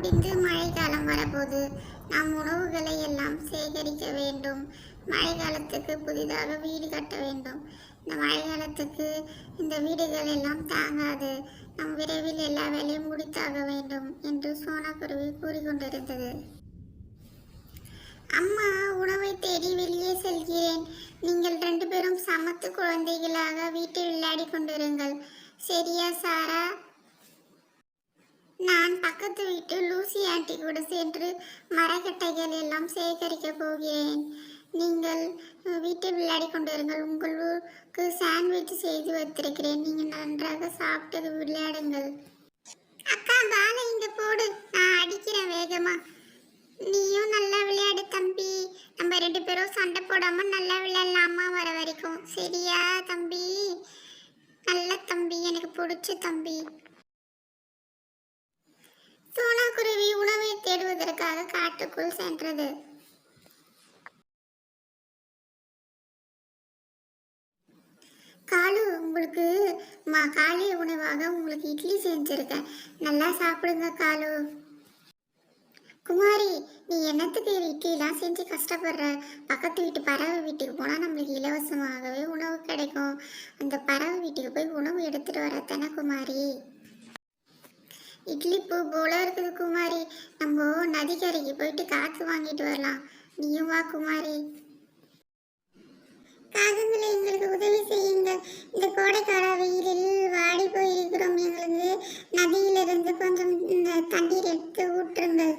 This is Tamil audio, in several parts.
முடிந்து மழைக்காலம் வரபோது நாம் உணவுகளை எல்லாம் சேகரிக்க வேண்டும். மழை காலத்துக்கு புதிதாக வீடு கட்ட வேண்டும். இந்த மழை காலத்துக்கு இந்த வீடுகள் எல்லாம் தாங்காது. நாம் விரைவில் எல்லா வேலையும் முடித்தாக வேண்டும் என்று சோனா குருவி கூறிக்கொண்டிருந்தது. அம்மா உணவை தேடி வெளியே செல்கிறேன். நீங்கள் ரெண்டு பேரும் சமத்து குழந்தைகளாக வீட்டில் விளையாடி கொண்டிருங்கள். சரியா சாரா? நான் பக்கத்து வீட்டு லூசி ஆண்டி கூட சென்று மரக்கட்டைகள் எல்லாம் சேகரிக்க போகிறேன். நீங்கள் வீட்டில் விளையாடி கொண்டிருங்கள். உங்களுக்கு சாண்ட்விச் செய்து வைத்திருக்கிறேன். நீங்கள் நன்றாக சாப்பிட்டு விளையாடுங்கள். அக்கா பாலை இங்க போடு. நான் அடிக்கிறேன் வேகமா. நீயும் நல்லா விளையாடு தம்பி. நம்ம ரெண்டு பேரும் சண்டை போடாம நல்லா விளையாடலாமா வர வரைக்கும்? சரியா தம்பி? நல்ல தம்பி. எனக்கு பிடிச்ச தம்பி. சோனாக்குருவி உணவை தேடுவதற்காக காட்டுக்குள் சென்றது. காலு உங்களுக்கு மா காலை உணவாக உங்களுக்கு இட்லி செஞ்சிருக்கேன். நல்லா சாப்பிடுங்க காலு. குமாரி நீ என்னத்துக்கு இட்லிலாம் செஞ்சு கஷ்டப்படுற? பக்கத்து வீட்டு பறவை வீட்டுக்கு போனால் நம்மளுக்கு இலவசமாகவே உணவு கிடைக்கும். அந்த பறவை வீட்டுக்கு போய் உணவு எடுத்துட்டு வர தானே குமாரி? இட்லி பூ போல இருக்குது குமாரி. நம்ம நதிக்கரைக்கு போயிட்டு காற்று வாங்கிட்டு வரலாம். நீயும் வா குமாரி. காகங்களை எங்களுக்கு உதவி செய்யுங்கள். இந்த கோடைக்கால வெயிலில் வாடி போயிருக்கிறோம் எங்களுக்கு நதியிலிருந்து கொஞ்சம் இந்த தண்ணீர் எடுத்து ஊற்றுங்கள்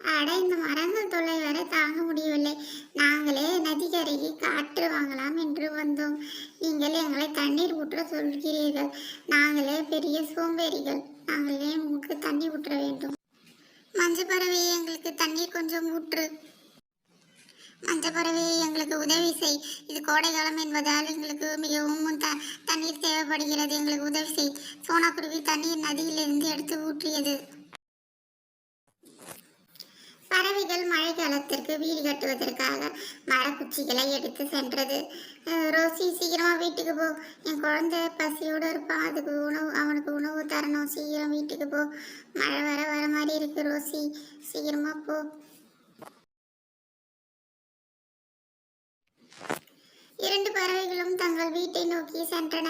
அட இந்த மரங்கள் தொல்லை வரை தாங்க முடியவில்லை நாங்களே நதிக்கரைக்கு காற்று வாங்கலாம் என்று வந்தோம் நீங்கள் எங்களை தண்ணீர் ஊற்ற சொல்கிறீர்கள். நாங்களே பெரிய சோம்பேறிகள். நாங்களே உங்களுக்கு தண்ணி ஊற்ற வேண்டும். மஞ்ச பறவை எங்களுக்கு தண்ணீர் கொஞ்சம் ஊற்று. மஞ்ச பறவை எங்களுக்கு உதவி செய். இது கோடைக்காலம் என்பதால் எங்களுக்கு மிகவும் த தண்ணீர் தேவைப்படுகிறது. எங்களுக்கு உதவி செய். சோனாக்குருவி தண்ணீர் நதியிலிருந்து எடுத்து ஊற்றியது. பறவைகள் மழை காலத்திற்கு வீடு கட்டுவதற்காக மரக்குச்சிகளை எடுத்து சென்றது. ரோசி சீக்கிரமா வீட்டுக்கு போ. என் குழந்தை பசியோடு இருப்பான் அதுக்கு உணவு அவனுக்கு உணவு தரணும். சீக்கிரம் வீட்டுக்கு போ. மழை வர வர மாதிரி இருக்கு ரோசி. சீக்கிரமா போ. இரண்டு பறவைகளும் தங்கள் வீட்டை நோக்கி சென்றன.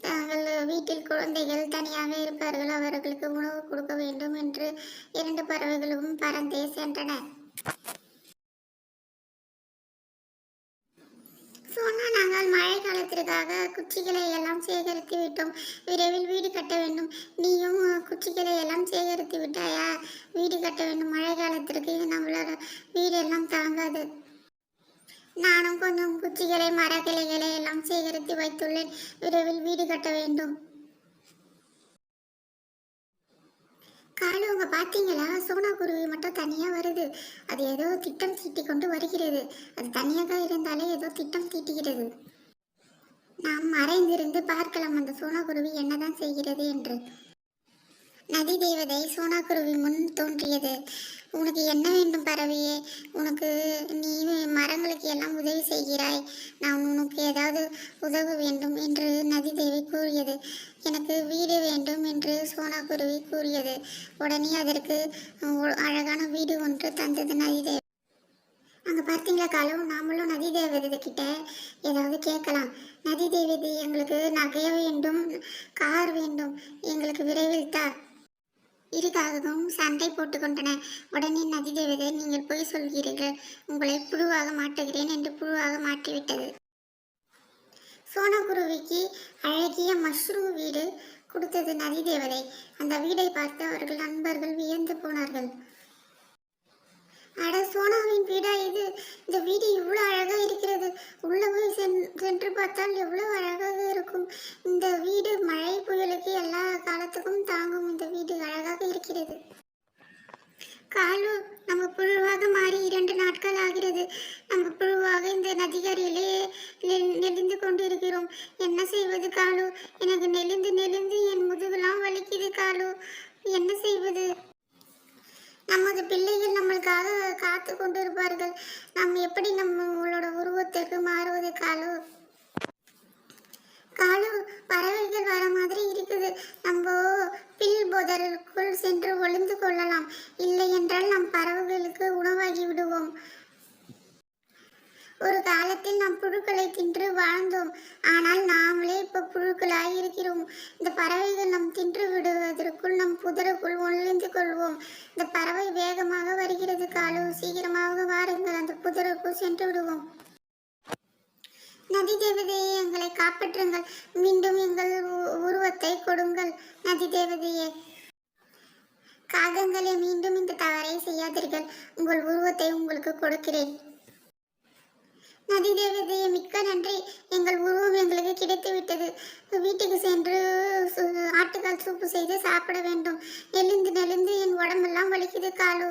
தங்கள் வீட்டில் குழந்தைகள் தனியாக இருப்பார்கள். அவர்களுக்கு உணவு கொடுக்க வேண்டும் என்று இரண்டு பறவைகளும் பறந்தே சென்றன. சோனா நாங்கள் மழை காலத்திற்காக குச்சிகளை எல்லாம் சேகரித்து விட்டோம். விரைவில் வீடு கட்ட வேண்டும். நீயும் குச்சிகளை எல்லாம் சேகரித்து விட்டாயா? வீடு கட்ட வேண்டும். மழை காலத்திற்கு நம்மளோட வீடு எல்லாம் தாங்காது. நானும் கொஞ்சம் குச்சிகளை மரக்கிளைகளை எல்லாம் சேகரித்து வைத்துள்ளேன். விரைவில் வீடு கட்ட வேண்டும். பார்த்தீங்களா சோனா குருவி மட்டும் தனியாக வருது. அது ஏதோ திட்டம் தீட்டி கொண்டு வருகிறது. அது தனியாக இருந்தாலே ஏதோ திட்டம் தீட்டுகிறது. நாம் மறைந்திருந்து பார்க்கலாம் அந்த சோனா குருவி என்னதான் செய்கிறது என்று. நதி தேவதை சோனா குருவி முன் தோன்றியது. உனக்கு என்ன வேண்டும் பறவையே உனக்கு நீ மரங்களுக்கு எல்லாம் உதவி செய்கிறாய். நான் உனக்கு ஏதாவது உதவ வேண்டும் என்று நதி தேவி கூறியது எனக்கு வீடு வேண்டும் என்று சோனா குருவி கூறியது உடனே அதற்கு அழகான வீடு ஒன்று தந்தது நதி அங்கே பார்த்தீங்களா காலு? நாமளும் நதி தேவதை கிட்ட ஏதாவது கேட்கலாம். நதி தேவதை எங்களுக்கு நகை வேண்டும் கார் வேண்டும் எங்களுக்கு விரைவில் தா. இருக்காகவும் சண்டை போட்டுக்கொண்டன. உடனே நதி தேவதை நீங்கள் போய் சொல்கிறீர்கள். உங்களை புழுவாக மாட்டுகிறேன் என்று புழுவாக மாற்றிவிட்டது. சோனகுருவிக்கு அழகிய மஷ்ரூம் வீடு கொடுத்தது நதிதேவதை அந்த வீடை பார்த்து அவர்கள் நண்பர்கள் வியந்து போனார்கள். அட சோனாவின் வீடா இது. இந்த வீடு இவ்வளோ அழகா இருக்கிறது. உள்ள போய் சென்று பார்த்தால் எவ்வளவு என்ன செய்வது? நமது பிள்ளைகள் நம்மளுக்காக காத்து கொண்டிருப்பார்கள். நாம் எப்படி நம்மளோட உருவத்திற்கு மாறுவது காலு? காலு பறவைகள் வர மாதிரி இருக்குது. நம்ம பில் புதருக்குள் சென்று ஒளிந்து கொள்ளலாம். இல்லை என்றால் நம் பறவைகளுக்கு உணவாகி விடுவோம் ஒரு காலத்தில் நாம் புழுக்களை தின்று வாழ்ந்தோம். ஆனால் நாமளே இப்போ புழுக்களாய் இருக்கிறோம். இந்த பறவைகள் நம் தின்று விடுவதற்குள் நம் புதருக்குள் ஒளிந்து கொள்வோம். இந்த பறவை வேகமாக வருகிறது. காலு சீக்கிரமாக வாருங்கள். அந்த புதருக்குள் சென்று விடுவோம். நதி தேவதையே எங்களை காப்பாற்றுங்கள். மீண்டும் எங்கள் உருவத்தை கொடுங்கள். நதி தேவதையே காகங்களே மீண்டும் இந்த தவறை செய்யாதீர்கள். உங்கள் உருவத்தை உங்களுக்கு கொடுக்கிறேன். நதி தேவதையே மிக்க நன்றி. எங்கள் உருவம் எங்களுக்கு கிடைத்து விட்டது வீட்டுக்கு சென்று ஆட்டுக்கால் சூப்பு செய்து சாப்பிட வேண்டும். நெளிந்து நெளிந்து என் உடம்பெல்லாம் வலிக்குது காலு.